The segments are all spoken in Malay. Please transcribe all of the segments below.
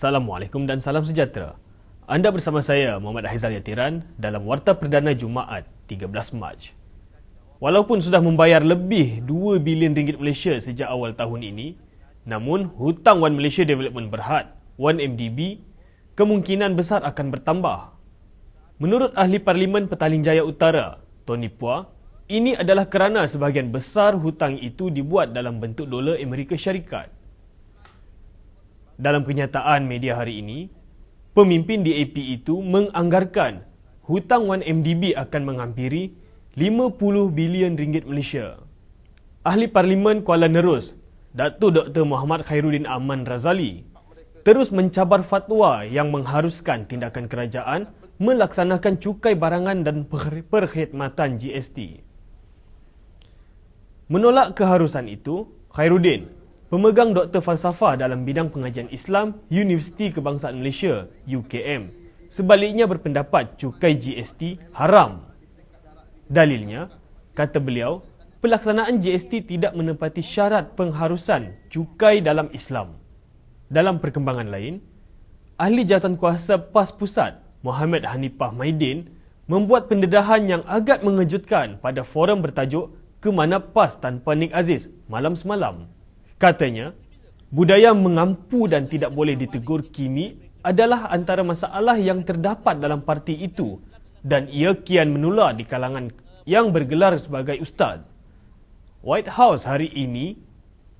Assalamualaikum dan salam sejahtera. Anda bersama saya Muhammad Haizal Yatiran dalam Warta Perdana Jumaat 13 Mac. Walaupun sudah membayar lebih 2 bilion ringgit Malaysia sejak awal tahun ini, namun hutang One Malaysia Development Berhad, 1MDB, kemungkinan besar akan bertambah. Menurut Ahli Parlimen Petaling Jaya Utara, Tony Pua, ini adalah kerana sebahagian besar hutang itu dibuat dalam bentuk dolar Amerika Syarikat. Dalam kenyataan media hari ini, pemimpin DAP itu menganggarkan hutang 1MDB akan menghampiri 50 bilion ringgit Malaysia. Ahli Parlimen Kuala Nerus, Datuk Dr. Muhammad Khairuddin Aman Razali, terus mencabar fatwa yang mengharuskan tindakan kerajaan melaksanakan cukai barangan dan perkhidmatan GST. Menolak keharusan itu, Khairuddin pemegang Doktor Falsafah dalam bidang pengajian Islam Universiti Kebangsaan Malaysia UKM sebaliknya berpendapat cukai GST haram. Dalilnya, kata beliau, pelaksanaan GST tidak menepati syarat pengharusan cukai dalam Islam. Dalam perkembangan lain, ahli jawatankuasa PAS Pusat Muhammad Hanifah Maidin membuat pendedahan yang agak mengejutkan pada forum bertajuk Kemana PAS Tanpa Nik Aziz malam semalam. Katanya, budaya mengampu dan tidak boleh ditegur kini adalah antara masalah yang terdapat dalam parti itu dan ia kian menular di kalangan yang bergelar sebagai ustaz. White House hari ini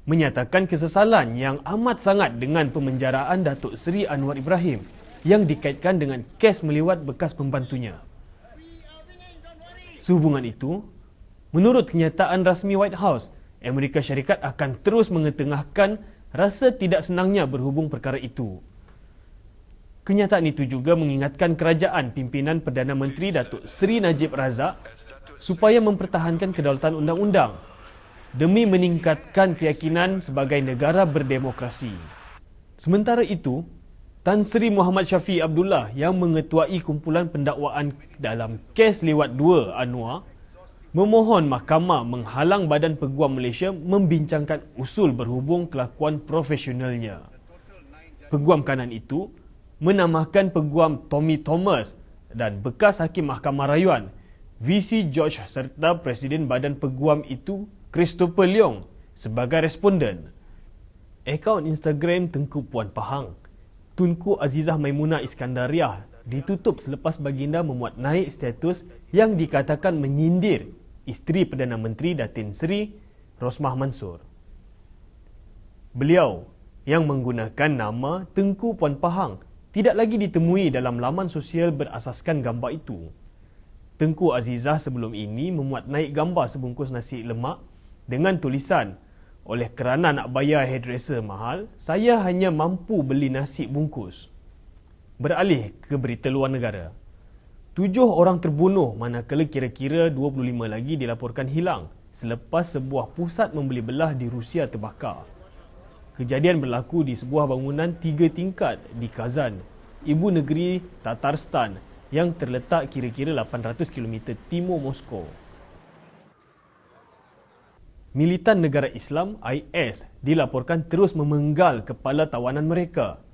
menyatakan kesesalan yang amat sangat dengan pemenjaraan Datuk Seri Anwar Ibrahim yang dikaitkan dengan kes meliwat bekas pembantunya. Sehubungan itu, menurut kenyataan rasmi White House, Amerika Syarikat akan terus mengetengahkan rasa tidak senangnya berhubung perkara itu. Kenyataan itu juga mengingatkan kerajaan pimpinan Perdana Menteri Datuk Seri Najib Razak supaya mempertahankan kedaulatan undang-undang demi meningkatkan keyakinan sebagai negara berdemokrasi. Sementara itu, Tan Sri Muhammad Syafi Abdullah yang mengetuai kumpulan pendakwaan dalam kes lewat dua Anwar memohon mahkamah menghalang Badan Peguam Malaysia membincangkan usul berhubung kelakuan profesionalnya. Peguam kanan itu menamakan peguam Tommy Thomas dan bekas hakim Mahkamah Rayuan VC George serta Presiden Badan Peguam itu Christopher Leong sebagai responden. Akaun Instagram Tengku Puan Pahang, Tunku Azizah Maimunah Iskandariah ditutup selepas baginda memuat naik status yang dikatakan menyindir isteri Perdana Menteri Datin Seri Rosmah Mansur. Beliau yang menggunakan nama Tengku Puan Pahang tidak lagi ditemui dalam laman sosial berasaskan gambar itu. Tengku Azizah sebelum ini memuat naik gambar sebungkus nasi lemak dengan tulisan oleh kerana nak bayar hairdresser mahal, saya hanya mampu beli nasi bungkus. Beralih ke berita luar negara. Tujuh orang terbunuh manakala kira-kira 25 lagi dilaporkan hilang selepas sebuah pusat membeli belah di Rusia terbakar. Kejadian berlaku di sebuah bangunan tiga tingkat di Kazan, ibu negeri Tatarstan yang terletak kira-kira 800 km timur Moskow. Militan negara Islam IS dilaporkan terus memenggal kepala tawanan mereka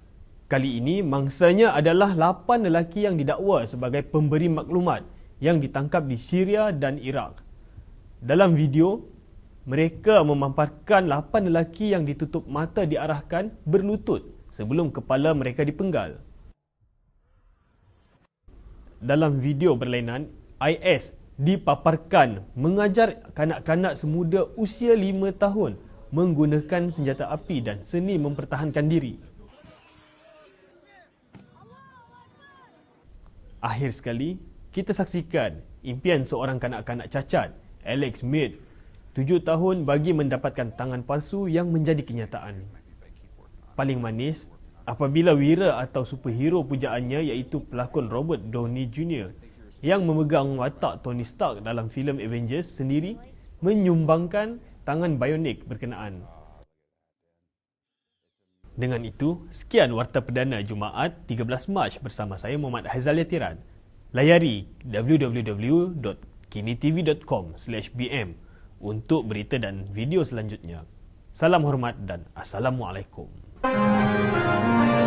Kali ini mangsanya adalah lapan lelaki yang didakwa sebagai pemberi maklumat yang ditangkap di Syria dan Iraq. Dalam video, mereka memamparkan lapan lelaki yang ditutup mata diarahkan berlutut sebelum kepala mereka dipenggal. Dalam video berlainan, IS dipaparkan mengajar kanak-kanak semuda usia lima tahun menggunakan senjata api dan seni mempertahankan diri. Akhir sekali, kita saksikan impian seorang kanak-kanak cacat, Alex Mead, tujuh tahun bagi mendapatkan tangan palsu yang menjadi kenyataan. Paling manis, apabila wira atau superhero pujaannya iaitu pelakon Robert Downey Jr. yang memegang watak Tony Stark dalam filem Avengers sendiri menyumbangkan tangan bionik berkenaan. Dengan itu, sekian Warta Perdana Jumaat 13 Mac bersama saya Muhammad Haizal Yatiran. Layari www.kinitv.com/bm untuk berita dan video selanjutnya. Salam hormat dan Assalamualaikum. Thank you.